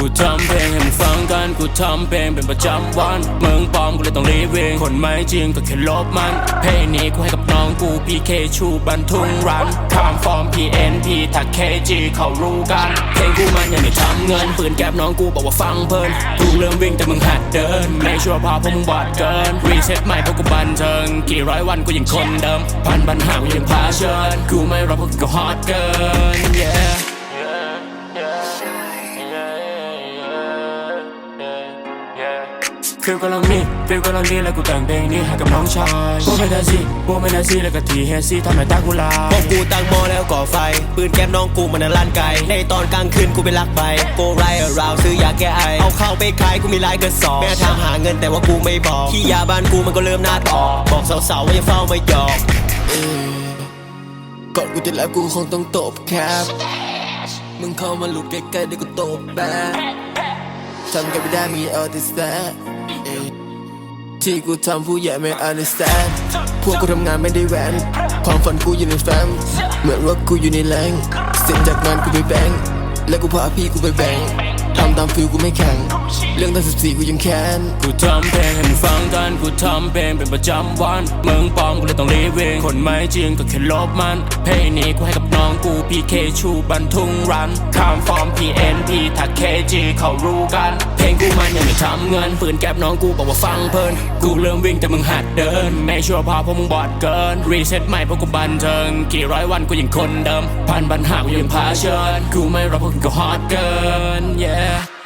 กูทำเพลงให้มึงฟังกัน กูทำเพลงเป็นประจำวันมึงปลอมกูเลยต้องรีบวิ่งคนไม่จริงก็แค่ลบมัน เพลงนี้กูให้กับน้องกู PK ชูบันทุ่งรันข้ามฟอร์ม PNP ถ้า KG เขารู้กัน เพลงกูมันยังไม่ทำเงินปืนแก๊บน้องกูบอกว่าฟังเพลินกูเริ่มวิ่งแต่มึงหัดเดิน ไม่ชัวร์พอเพราะมึงบอดเกินรีเซ็ตใหม่เพราะกูบันเทิงกี่ร้อยวันกูยังคนเดิมพันปัญหากูยังพาเชิญกูไม่รับเพราะกูฮอตเกิน yeah ฟิลกำลังมีฟิลกำลังดีแล้วกูแต่งเพลงนี้ให้กับน้องชายโบไม่ได้สิโบไม่ได้สิแล้วก็ทีเฮดซี่ทำให้ตากูลาพวกกูตั้งหม้อแล้วก่อไฟ ปืนแก๊ปน้องกูมันน่ะลั่นไกล ในตอนกลางคืนกูไปลักใบโกไรราวซื้อยาแก้ไอ เอาเข้าไปขายกูมีหลายกระสอบแม่ทางหาเงินแต่ว่ากูไม่บอกขี้ยาบ้านกูมันก็เริ่มหน้าต่อ บอกสาวๆว่าอย่าเฝ้ามาหยอกก่อนกูจะแล้วกูคงต้องตบแคปมึงเข้ามาหลุดใกล้ๆเดี๋ยวกูตบแบก ทำกันไม่ได้มีเอาแต่แซดเอ้ยที่กูทำผู้ใหญ่ไม่ understand พวกกูทำงานไม่ได้แหวน ความฝันกูอยู่ในแฟ้มเหมือนว่ากูอยู่ในแรงเสร็จจากงานกูไปแบง แล้วกูพาพี่กูไปแบงทำตามฟิลกูไม่แข่งเรื่องตั้งสิบสี่กูยังแค้นกูทำเพลงให้มึงฟังกัน กูทำเพลงเป็นประจำวันมึงปลอมกูเลยต้องรีบวิ่งคนไม่จริงก็แค่ลบมัน เพลงนี้กูให้กับน้องกู PK ชูบันทุ่งรันข้ามฟอร์ม PNP ถ้า KG เขารู้กัน เพลงกูมันยังไม่ทำเงินปืนแก๊บน้องกูบอกว่าฟังเพลิน กูเริ่มวิ่งแต่มึงหัดเดิน ไม่ชัวร์พอเพราะมึงบอดเกิน รีเซ็ตใหม่เพราะกูบันเทิง กี่ร้อยวันกูยังคนเดิม พันปัญหากูยังพาเชิญ กูไม่รับเพราะกูก็ฮอตเกิน one, yeah.